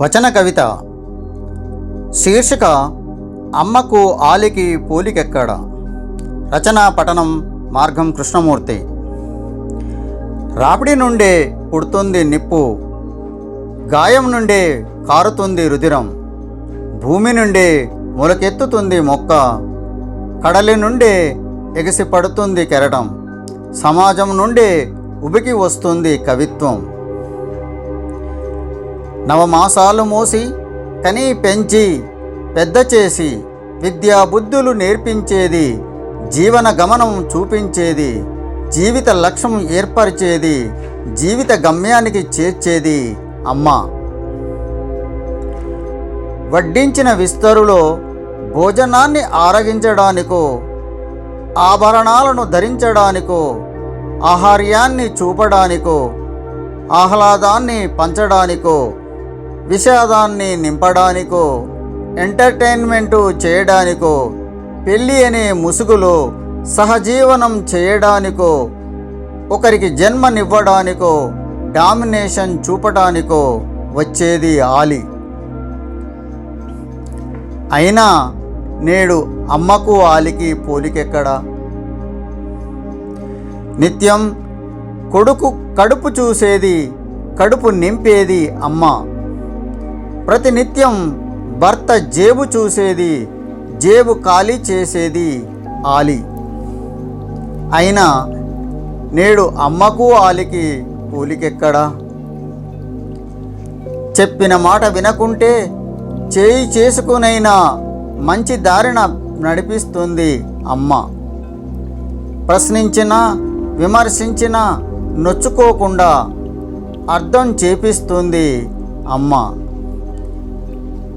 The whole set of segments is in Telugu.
వచన కవిత. శీర్షిక అమ్మకు ఆలికి పోలికెక్కడ? రచన పఠనం మార్గం కృష్ణమూర్తి. రాపిడి నుండే పుడుతుంది నిప్పు గాయం నుండే కారుతుంది రుధిరం భూమి నుండి మొలకెత్తుతుంది మొక్క కడలి నుండే ఎగిసి పడుతుంది కెరటం సమాజం నుండి ఉబికి వస్తుంది కవిత్వం. నవమాసాలు మోసి కనీ పెంచి పెద్ద చేసి విద్యా బుద్ధులు నేర్పించేది జీవన గమనం చూపించేది జీవిత లక్ష్యం ఏర్పరిచేది జీవిత గమ్యానికి చేర్చేది అమ్మ. వడ్డించిన విస్తరులో భోజనాన్ని ఆరగించడానికో ఆభరణాలను ధరించడానికో ఆహార్యాన్ని చూపడానికో ఆహ్లాదాన్ని పంచడానికో విషాదాన్ని నింపడానికో ఎంటర్టైన్మెంటు చేయడానికో పెళ్ళి అనే ముసుగులో సహజీవనం చేయడానికో ఒకరికి జన్మనివ్వడానికో డామినేషన్ చూపడానికో వచ్చేది ఆలి. అయినా నేడు అమ్మకు ఆలికి పోలికెక్కడా? నిత్యం కొడుకు కడుపు చూసేది కడుపు నింపేది అమ్మ. ప్రతినిత్యం భర్త జేబు చూసేది జేబు ఖాళీ చేసేది ఆలి. అయినా నేడు అమ్మకు ఆలికి కూలికెక్కడా? చెప్పిన మాట వినకుంటే చేయి చేసుకునైనా మంచి దారిన నడిపిస్తుంది అమ్మ. ప్రశ్నించిన విమర్శించిన నొచ్చుకోకుండా అర్థం చేపిస్తుంది అమ్మ.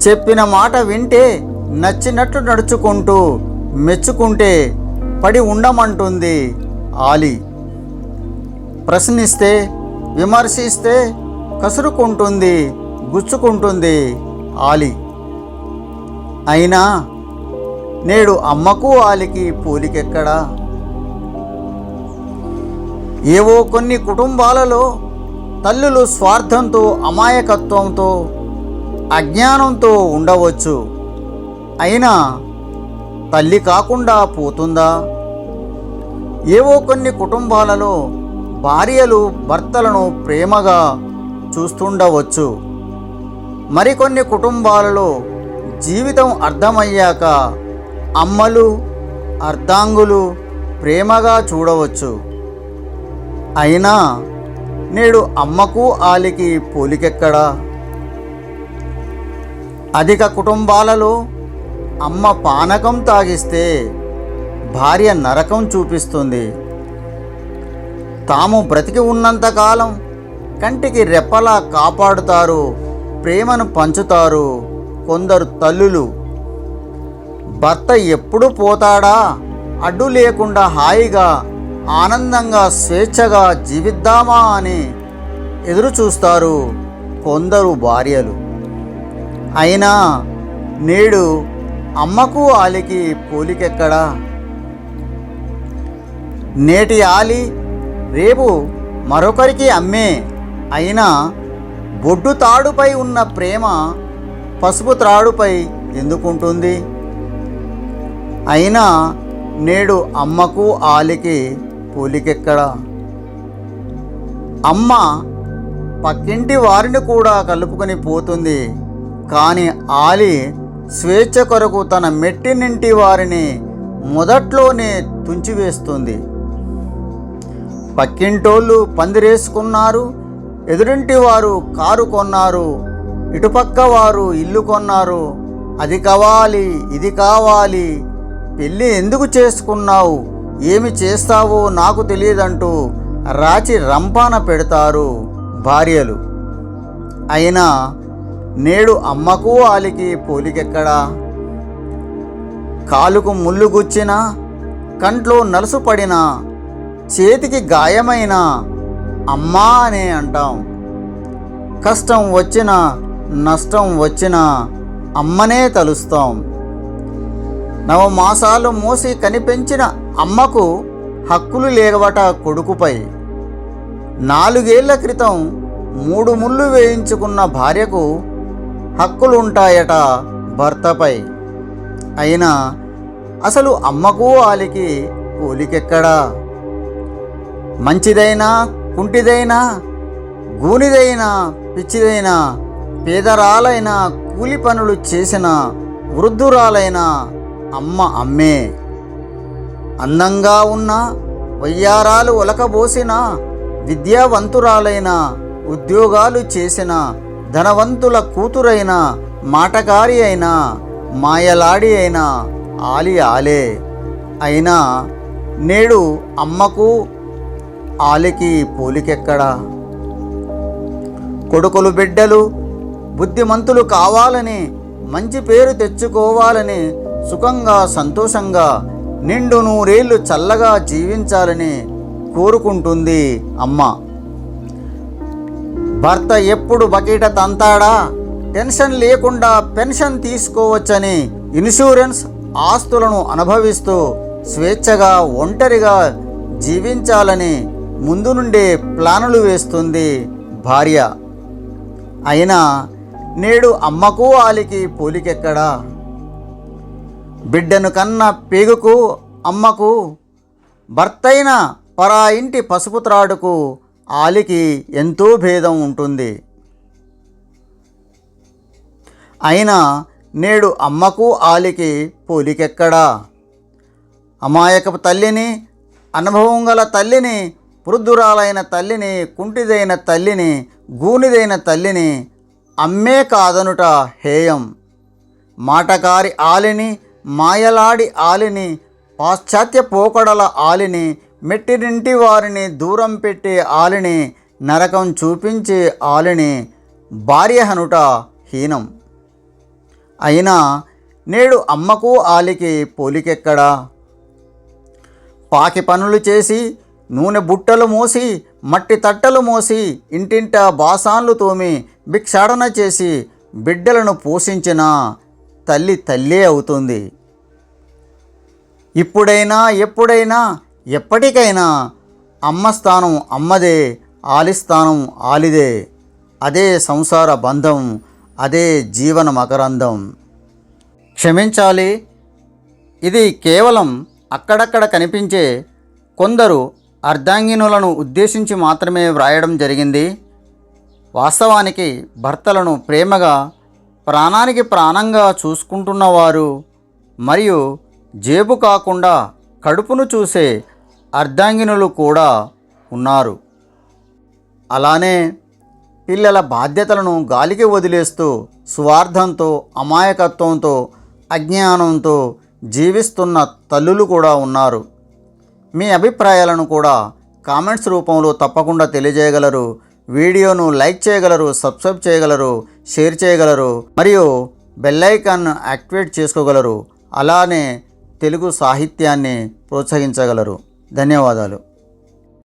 చెప్పిన మాట వింటే నచ్చినట్టు నడుచుకుంటూ మెచ్చుకుంటే పడి ఉండమంటుంది ఆలి. ప్రశ్నిస్తే విమర్శిస్తే కసురుకుంటుంది గుచ్చుకుంటుంది ఆలి. అయినా నేడు అమ్మకు ఆలికి పోలికెక్కడా? ఏవో కొన్ని కుటుంబాలలో తల్లులు స్వార్థంతో అమాయకత్వంతో అజ్ఞానంతో ఉండవచ్చు. అయినా తల్లి కాకుండా పోతుందా? ఏవో కొన్ని కుటుంబాలలో భార్యలు భర్తలను ప్రేమగా చూస్తుండవచ్చు. మరికొన్ని కుటుంబాలలో జీవితం అర్థమయ్యాక అమ్మలు అర్ధాంగులు ప్రేమగా చూడవచ్చు. అయినా నేడు అమ్మకు ఆలికి పోలికెక్కడా? అధిక కుటుంబాలలో అమ్మ పానకం తాగిస్తే భార్య నరకం చూపిస్తుంది. తాము బ్రతికి ఉన్నంతకాలం కంటికి రెప్పలా కాపాడుతారు ప్రేమను పంచుతారు కొందరు తల్లులు. భర్త ఎప్పుడు పోతాడా? అడ్డు లేకుండా హాయిగా ఆనందంగా స్వేచ్ఛగా జీవిద్దామా అని ఎదురు చూస్తారు కొందరు భార్యలు. అయినా నేడు అమ్మకు ఆలికి పోలికెక్కడా? నేటి ఆలి రేపు మరొకరికి అమ్మే. అయినా బొడ్డు తాడుపై ఉన్న ప్రేమ పసుపు త్రాడుపై ఎందుకుంటుంది? అయినా నేడు అమ్మకు ఆలికి పోలికెక్కడా? అమ్మ పక్కింటి వారిని కూడా కలుపుకొని పోతుంది. కానీ ఆలి స్వేచ్ఛ కొరకు తన మెట్టినింటి వారిని మొదట్లోనే తుంచివేస్తుంది. పక్కింటోళ్ళు పందిరేసుకున్నారు ఎదురింటి వారు కారు కొన్నారు ఇటుపక్క వారు ఇల్లు కొన్నారు. అది కావాలి ఇది కావాలి పెళ్ళి ఎందుకు చేసుకున్నావు ఏమి చేస్తావో నాకు తెలియదంటూ రాచి రంపాన పెడతారు భార్యలు. అయినా నేడు అమ్మకు ఆలికి పోలికెక్కడా? కాలుకు ముళ్ళు గుచ్చిన కంట్లో నలుసు పడిన చేతికి గాయమైన అమ్మా అనే అంటాం. కష్టం వచ్చిన నష్టం వచ్చిన అమ్మనే తలుస్తాం. నవమాసాలు మోసి కనిపించిన అమ్మకు హక్కులు లేవట కొడుకుపై. నాలుగేళ్ళ క్రితం మూడు ముళ్ళు వేయించుకున్న భార్యకు హక్కులుంటాయట భర్తపై. అయినా అసలు అమ్మకు ఆలికి పోలికెక్కడా? మంచిదైనా కుంటిదైనా గూనిదైనా పిచ్చిదైనా పేదరాలైన కూలి పనులు చేసిన వృద్ధురాలైన అమ్మ అమ్మే. అందంగా ఉన్న వయ్యారాలు ఒలకబోసిన విద్యావంతురాలైన ఉద్యోగాలు చేసిన ధనవంతుల కూతురైన మాటకారి అయినా మాయలాడి అయినా ఆలి ఆలే. అయినా నేడు అమ్మకు ఆలికి పోలికెక్కడా? కొడుకులు బిడ్డలు బుద్ధిమంతులు కావాలని మంచి పేరు తెచ్చుకోవాలని సుఖంగా సంతోషంగా నిండు నూరేళ్ళు చల్లగా జీవించాలని కోరుకుంటుంది అమ్మ. భర్త ఎప్పుడు బకెట తంతాడా? టెన్షన్ లేకుండా పెన్షన్ తీసుకోవచ్చని ఇన్సూరెన్స్ ఆస్తులను అనుభవిస్తూ స్వేచ్ఛగా ఒంటరిగా జీవించాలని ముందు నుండే ప్లానులు వేస్తుంది భార్య. అయినా నేడు అమ్మకు ఆలికి పోలికెక్కడా? బిడ్డను కన్న పేగుకు అమ్మకు భర్తైన పరా ఇంటి పసుపు త్రాడుకు ఆలికి ఎంతో భేదం ఉంటుంది. అయినా నేడు అమ్మకు ఆలికి పోలికెక్కడా? అమాయకపు తల్లిని అనుభవం గల తల్లిని వృద్ధురాలైన తల్లిని కుంటిదైన తల్లిని గూనిదైన తల్లిని అమ్మే కాదనుట హేయం. మాటకారి ఆలిని మాయలాడి ఆలిని పాశ్చాత్య పోకడల ఆలిని మెట్టినింటి వారిని దూరం పెట్టి ఆలిని నరకం చూపించి ఆలిని భార్య హనుట హీనం. అయినా నేడు అమ్మకు ఆలికి పోలికెక్కడా? పాకి పనులు చేసి నూనె బుట్టలు మోసి మట్టి తట్టలు మోసి ఇంటింట బాసాన్లు తోమి భిక్షాడన చేసి బిడ్డలను పోషించిన తల్లి తల్లే అవుతుంది. ఇప్పుడైనా ఎప్పుడైనా ఎప్పటికైనా అమ్మ స్థానం అమ్మదే ఆలిస్థానం ఆలిదే. అదే సంసార బంధం అదే జీవన మకరందం క్షమించాలి. ఇది కేవలం అక్కడక్కడ కనిపించే కొందరు అర్ధాంగినులను ఉద్దేశించి మాత్రమే వ్రాయడం జరిగింది. వాస్తవానికి భర్తలను ప్రేమగా ప్రాణానికి ప్రాణంగా చూసుకుంటున్నవారు మరియు జేబు కాకుండా కడుపును చూసే అర్ధాంగినులు కూడా ఉన్నారు. అలానే పిల్లల బాధ్యతలను గాలికి వదిలేస్తూ స్వార్థంతో అమాయకత్వంతో అజ్ఞానంతో జీవిస్తున్న తల్లులు కూడా ఉన్నారు. మీ అభిప్రాయాలను కూడా కామెంట్స్ రూపంలో తప్పకుండా తెలియజేయగలరు. వీడియోను లైక్ చేయగలరు సబ్స్క్రైబ్ చేయగలరు షేర్ చేయగలరు మరియు బెల్లైకాన్ను యాక్టివేట్ చేసుకోగలరు. అలానే తెలుగు సాహిత్యాన్ని ప్రోత్సహించగలరు. ధన్యవాదాలు.